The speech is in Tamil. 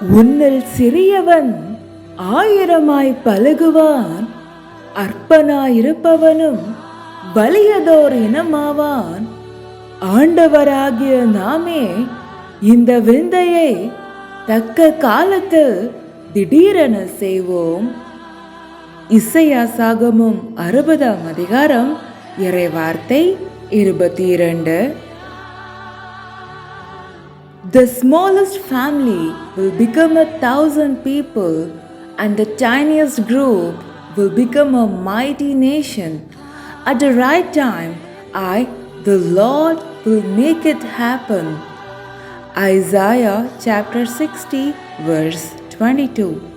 உன்னில் சிறியவன் ஆயிரமாய் பழகுவான் அற்பனாயிருப்பவனும் வலியதோர் இனமாவான். ஆண்டவராகிய நாமே இந்த விந்தையை தக்க காலத்தில் திடீரென செய்வோம். இசையா சாகமும் அறுபதாம் அதிகாரம் இறைவார்த்தை இருபத்தி இரண்டு. The smallest family will become a thousand people, and the tiniest group will become a mighty nation. At the right time, I, the Lord, will make it happen. Isaiah chapter 60, verse 22.